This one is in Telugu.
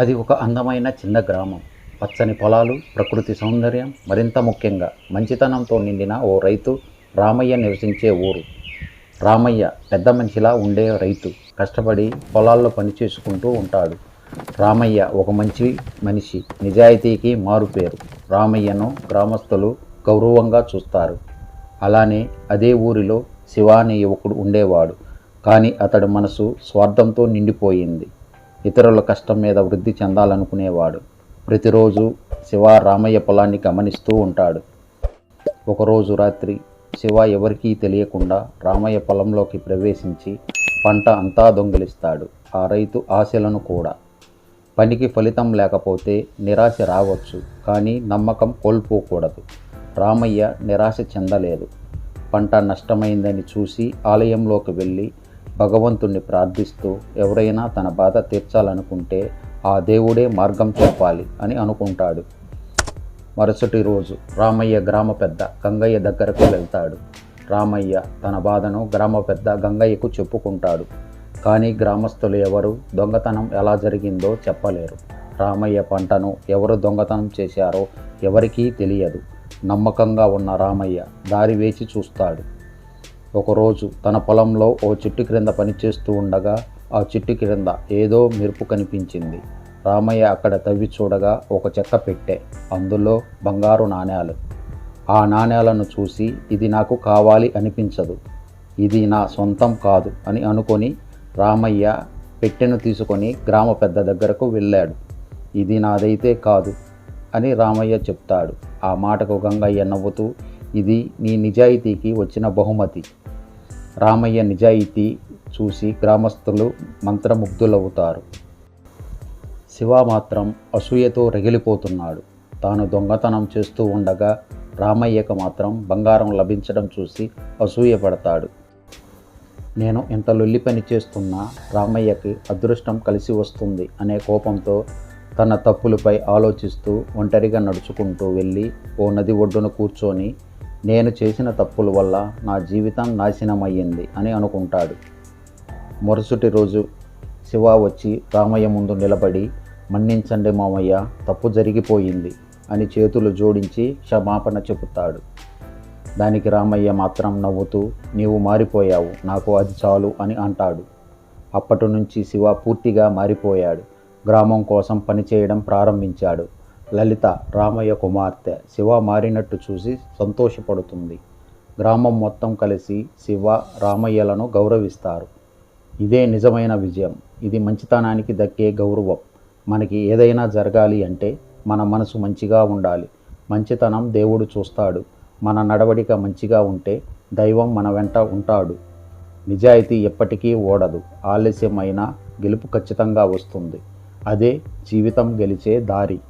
అది ఒక అందమైన చిన్న గ్రామం. పచ్చని పొలాలు ప్రకృతి సౌందర్యం మరింత ముఖ్యంగా మంచితనంతో నిండిన ఓ రైతు రామయ్య నివసించే ఊరు. రామయ్య పెద్ద మనిషిలా ఉండే రైతు కష్టపడి పొలాల్లో పని చేసుకుంటూ ఉంటాడు. రామయ్య ఒక మంచి మనిషి నిజాయితీకి మారుపేరు రామయ్యను గ్రామస్తులు గౌరవంగా చూస్తారు. అలానే అదే ఊరిలో శివాని యువకుడు ఉండేవాడు. కానీ అతడి మనసు స్వార్థంతో నిండిపోయింది. ఇతరుల కష్టం మీద వృద్ధి చెందాలనుకునేవాడు. ప్రతిరోజు శివ రామయ్య పొలాన్ని గమనిస్తూ ఉంటాడు. ఒకరోజు రాత్రి శివ ఎవరికీ తెలియకుండా రామయ్య పొలంలోకి ప్రవేశించి పంట అంతా దొంగిలిస్తాడు ఆ రైతు ఆశలను కూడా. పనికి ఫలితం లేకపోతే నిరాశ రావచ్చు కానీ నమ్మకం కోల్పోకూడదు. రామయ్య నిరాశ చెందలేదు. పంట నష్టమైందని చూసి ఆలయంలోకి వెళ్ళి భగవంతుణ్ణి ప్రార్థిస్తూ ఎవరైనా తన బాధ తీర్చాలనుకుంటే ఆ దేవుడే మార్గం చెప్పాలి అని అనుకుంటాడు. మరుసటి రోజు రామయ్య గ్రామ పెద్ద గంగయ్య దగ్గరకు వెళ్తాడు. రామయ్య తన బాధను గ్రామ పెద్ద గంగయ్యకు చెప్పుకుంటాడు. కానీ గ్రామస్తులు ఎవరు దొంగతనం ఎలా జరిగిందో చెప్పలేరు. రామయ్య పంటను ఎవరు దొంగతనం చేశారో ఎవరికీ తెలియదు. నమ్మకంగా ఉన్న రామయ్య దారి వేచి చూస్తాడు. ఒకరోజు తన పొలంలో ఓ చెట్టు క్రింద పనిచేస్తూ ఉండగా ఆ చెట్టు క్రింద ఏదో మెరుపు కనిపించింది. రామయ్య అక్కడ తవ్వి చూడగా ఒక చెక్క పెట్టె అందులో బంగారు నాణేలు. ఆ నాణేలను చూసి ఇది నాకు కావాలి అనిపించదు. ఇది నా సొంతం కాదు అని అనుకొని రామయ్య పెట్టెను తీసుకొని గ్రామ పెద్ద దగ్గరకు వెళ్ళాడు. ఇది నాదైతే కాదు అని రామయ్య చెప్తాడు. ఆ మాటకు గంగయ్య నవ్వుతూ ఇది నీ నిజాయితీకి వచ్చిన బహుమతి. రామయ్య నిజాయితీ చూసి గ్రామస్తులు మంత్రముగ్ధులవుతారు. శివ మాత్రం అసూయతో రగిలిపోతున్నాడు. తాను దొంగతనం చేస్తూ ఉండగా రామయ్యకు మాత్రం బంగారం లభించడం చూసి అసూయపడతాడు. నేను ఎంత లొల్లి పని చేస్తున్నా రామయ్యకి అదృష్టం కలిసి వస్తుంది అనే కోపంతో తన తప్పులపై ఆలోచిస్తూ ఒంటరిగా నడుచుకుంటూ వెళ్ళి ఓ నది ఒడ్డున కూర్చొని నేను చేసిన తప్పుల వల్ల నా జీవితం నాశనమయ్యింది అని అనుకుంటాడు. మరుసటి రోజు శివ వచ్చి రామయ్య ముందు నిలబడి మన్నించండి మామయ్య తప్పు జరిగిపోయింది అని చేతులు జోడించి క్షమాపణ చెబుతాడు. దానికి రామయ్య మాత్రం నవ్వుతూ నీవు మారిపోయావు నాకు అది చాలు అని అంటాడు. అప్పటి నుంచి శివ పూర్తిగా మారిపోయాడు. గ్రామం కోసం పనిచేయడం ప్రారంభించాడు. లలిత రామయ్య కుమార్తె శివ మారినట్టు చూసి సంతోషపడుతుంది. గ్రామం మొత్తం కలిసి శివ రామయ్యలను గౌరవిస్తారు. ఇదే నిజమైన విజయం. ఇది మంచితనానికి దక్కే గౌరవం. మనకి ఏదైనా జరగాలి అంటే మన మనసు మంచిగా ఉండాలి. మంచితనం దేవుడు చూస్తాడు. మన నడవడిక మంచిగా ఉంటే దైవం మన వెంట ఉంటాడు. నిజాయితీ ఎప్పటికీ ఓడదు. ఆలస్యమైన గెలుపు ఖచ్చితంగా వస్తుంది. అదే జీవితం గెలిచే దారి.